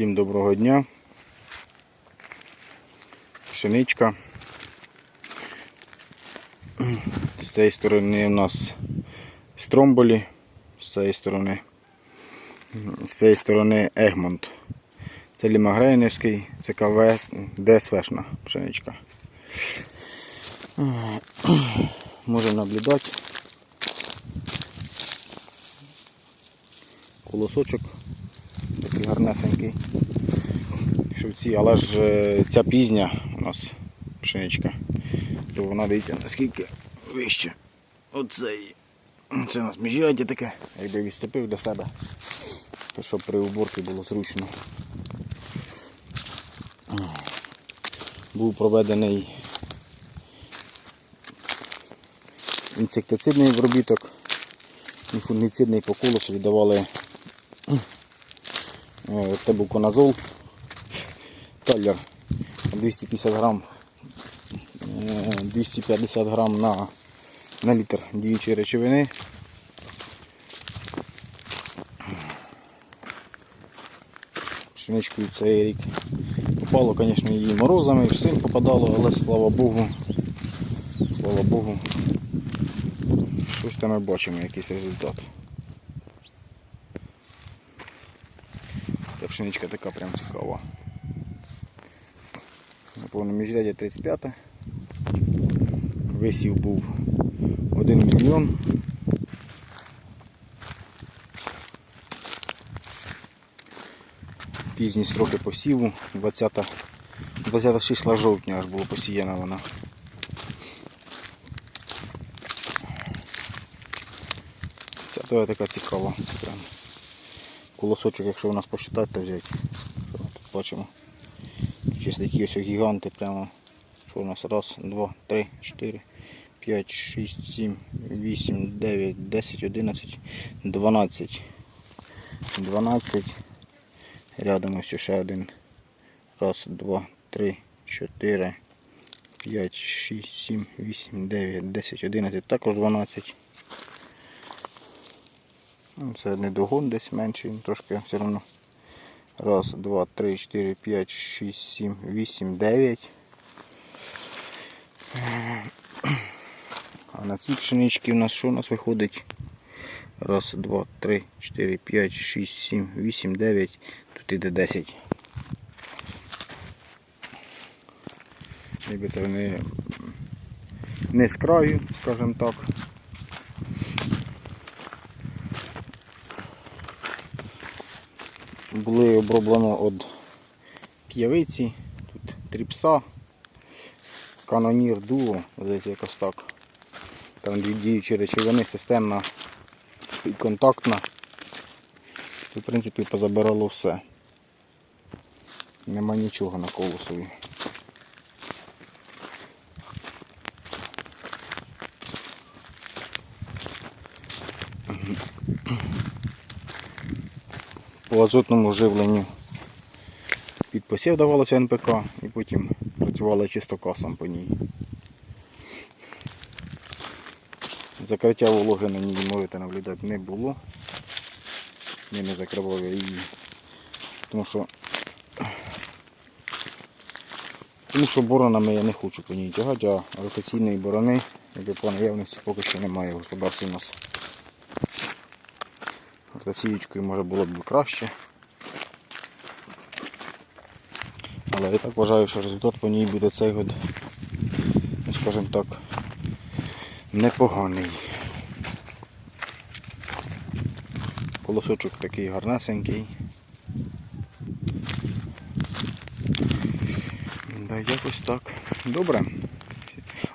Всім доброго дня. Пшеничка. З цієї сторони у нас стромболі, з цієї сторони, з цієї сторони Егмонт. Це Лімагрейнівський, це КВС, ДСВшна пшеничка. Можемо наблюдати. Колосочок такий гарнесенький. Шевці, але ж е, ця пізня у нас пшеничка, то вона дивіться наскільки вище. Оцей. Це у нас міжряддя таке, якби відступив до себе, то щоб при уборці було зручно. Був проведений інсектицидний обробіток і фунгіцидний по колосу віддавали е, тебуконазол талер 250 грам е, 250 грам на, на літр діючої речовини. Пшеничкою цей рік попало, звісно, її морозами, і всім попадало, але слава Богу, слава Богу, щось там ми бачимо, якийсь результат. Ця пшеничка така прям цікава. На повному міжряді 35. Висів був 1 мільйон. Пізні строки посіву, 20, 20 числа жовтня аж було посіяна вона. Ця то така цікава. Прям. Колосочок, якщо у нас посчитати, то взяти. Тут бачимо? Є такі ось гіганти прямо. Що у нас? Раз, два, три, чотири, п'ять, шість, сім, вісім, дев'ять, десять, одинадцять, дванадцять. Дванадцять. Рядом ось ще один. Раз, два, три, чотири, п'ять, шість, сім, вісім, дев'ять, десять, одинадцять. Також дванадцять. Ну, Це не догон десь менший, трошки все одно. Раз, два, три, чотири, п'ять, шість, сім, вісім, дев'ять. А на цій пшеничці у нас що у нас виходить? Раз, два, три, чотири, п'ять, шість, сім, вісім, дев'ять. Тут іде 10. Якби це не, не з краю, скажімо так. Були оброблено від п'явиці, тут тріпса, канонір дуо, здається якось так. Там дві діючі речовини, системна і контактна. Тут, в принципі, позабирало все. Нема нічого на колосові. По азотному живленню під посів давалося НПК і потім працювала чисто касом по ній. Закриття вологи на ній можете наблюдати не було. Я не закривав її. Тому що тому що боронами я не хочу по ній тягати, а ротаційної борони, якби по наявності поки що немає господарстві у нас. Ротаційкою може було б краще. Але я так вважаю, що результат по ній буде цей год, скажімо так, непоганий. Колосочок такий гарнесенький. Да, якось так. Добре.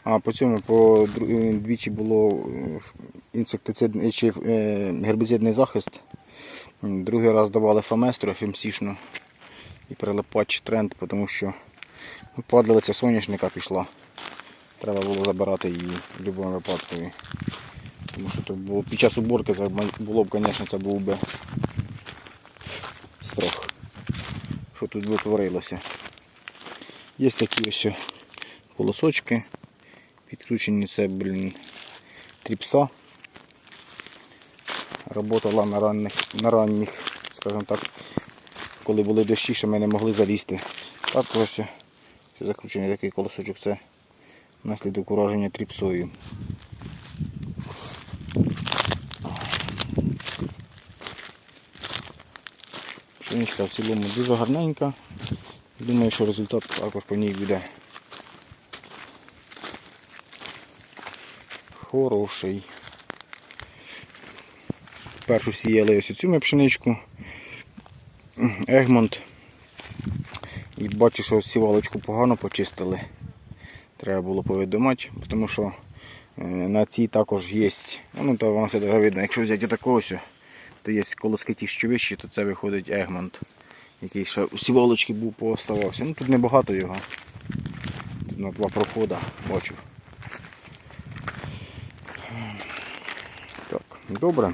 А по цьому по двічі було е, інсектицидний чи е, гербіцидний захист. Другий раз давали фаместру FMC-шну і прилипач тренд, тому що ну, падалиця соняшника пішла. Треба було забирати її в будь-якому випадку. Тому що було, під час уборки це було б, звісно, це був би страх. Що тут витворилося. Є такі ось колосочки. Підключені це, блін, тріпса. Работала на ранних, на ранніх, скажімо так, коли були дощі, що ми не могли залізти. Так ось це закручений такий колосочок, це наслідок ураження тріпсою. Пшеничка в цілому дуже гарненька. Думаю, що результат також по ній буде хороший. Першу сіяли ось цю ми пшеничку. Егмонт. І бачу, що сівалочку погано почистили. Треба було повідомати, тому що е, на цій також є. Ну, то вам все даже видно. Якщо взяти такого, то є колоски ті, що вищі, то це виходить Егмонт, який ще у сівалочки був пооставався. Ну тут небагато його. Тут на два проходи бачив. Так, добре.